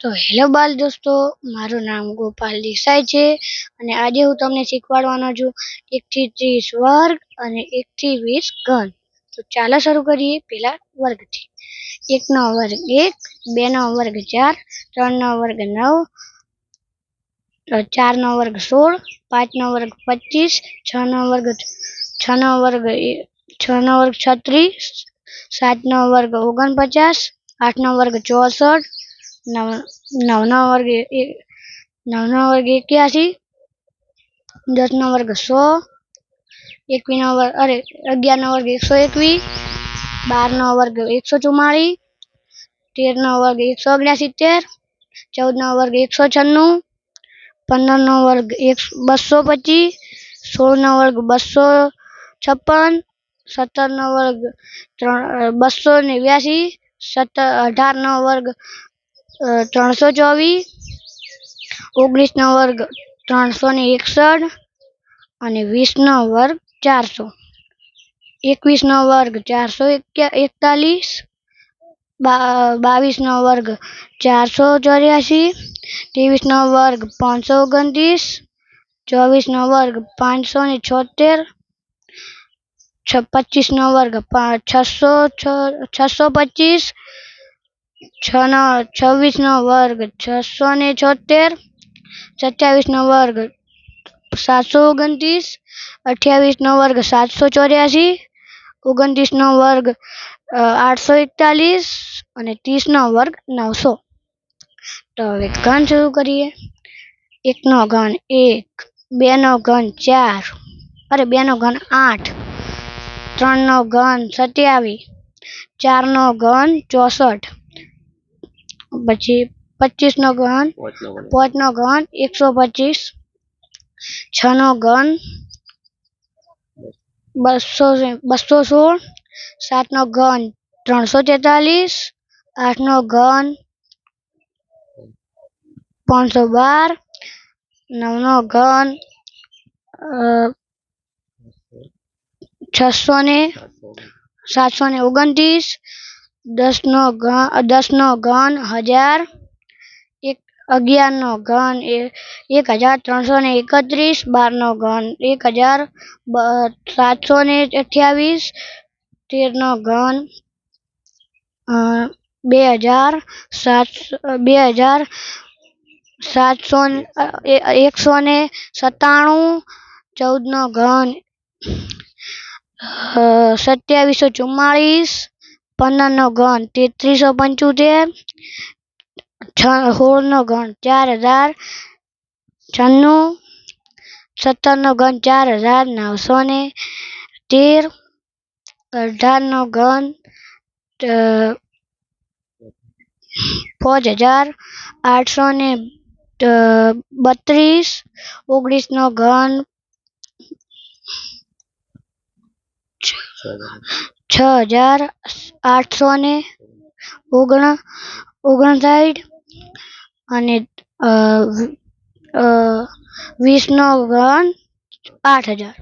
તો હેલો બાલ દોસ્તો, મારું નામ ગોપાલ દેસાઈ છે અને આજે હું તમને શીખવાડવાનો છું એકથી ત્રીસ વર્ગ અને એકથી વીસ ઘન. તો ચાલો શરૂ કરીએ પેલા વર્ગથી. એકનો વર્ગ એક, બેનો વર્ગ ચાર, ત્રણનો વર્ગ નવ ચારનો વર્ગ સોળ, પાંચનો વર્ગ પચીસ, છનો વર્ગ છનો વર્ગ છનો વર્ગ છત્રીસ, સાતનો વર્ગ ઓગણપચાસ, આઠનો વર્ગ ચોસઠ નવ નવનો વર્ગ એ- નવનો વર્ગ એક્યાસી દસનો વર્ગ સો એકવીસનો વર્ગ અરે અગિયારનો વર્ગ એકસો એકવીસ બારનો વર્ગ એકસો ચુમ્માળીસ તેરનો વર્ગ એકસો ઓગણસિત્તેર ચૌદનો વર્ગ એકસો છન્નું પંદરનો વર્ગ એક બસો પચીસ સોળનો વર્ગ બસો છપ્પન સત્તરનો વર્ગ ત્રણ બસો નેવ્યાસી સત્તર અઢારનો વર્ગ અ, ત્રણસો ચોવીસ, ઓગણીસનો વર્ગ ત્રણસો ને એકસઠ અને વીસનો વર્ગ ચારસો. એકવીસનો વર્ગ ચારસો એકતાલીસ બાવીસનો વર્ગ ચારસો ચોર્યાસી, ત્રેવીસનો વર્ગ પાંચસો ઓગણત્રીસ, ચોવીસનો વર્ગ પાંચસો ને છોતેર પચીસનો વર્ગ છસો છસો પચીસ છનો, છવ્વીસનો વર્ગ, છસો ને છોતેર સત્યાવીસનો વર્ગ સાતસો ઓગણત્રીસ, અઠ્યાવીસનો વર્ગ સાતસો ચોર્યાસી, ઓગણત્રીસનો વર્ગ આઠસો એકતાલીસ અને ત્રીસનો વર્ગ નવસો. તો હવે ઘન શરૂ કરીએ. એકનો ઘન એક, બેનો ઘન ચાર, અરે બેનો ઘન આઠ, ત્રણનો ઘન સત્યાવીસ, ચારનો ઘન ચોસઠ પછી પચીસનો ઘન પાંચનો ઘન એકસો પચીસ છનો ઘન બસો બસો સોળ સાતનો ઘન ત્રણસો તેતાલીસ આઠનો ઘન પાંચસો બાર નવનો ઘન છસો ને સાતસો ને ઓગણત્રીસ દસનો ઘન દસનો ઘન હજાર, એક, અગિયારનો ઘન એક હજાર ત્રણસો ને એકત્રીસ, બારનો ઘન એક હજાર સાતસો ને અઠ્યાવીસ, તેરનો ઘન બે હજાર સાત બે હજાર સાતસો એકસો ને સત્તાણું, ચૌદનો ઘન સત્યાવીસો ચુમ્માળીસ પંદરનો ઘન, તેત્રીસો પંચોતેર સોળનો ઘન, ચાર હજાર છન્નું, સત્તરનો ઘન, ચાર હજાર નવસો ને તેર, અઢારનો ઘન પાંચ હજાર આઠસો ને બત્રીસ, ઓગણીસનો ઘન છ હજાર આઠસો ને ઓગણ ઓગણસાઠ અને વીસનો ઘન આઠ હજાર.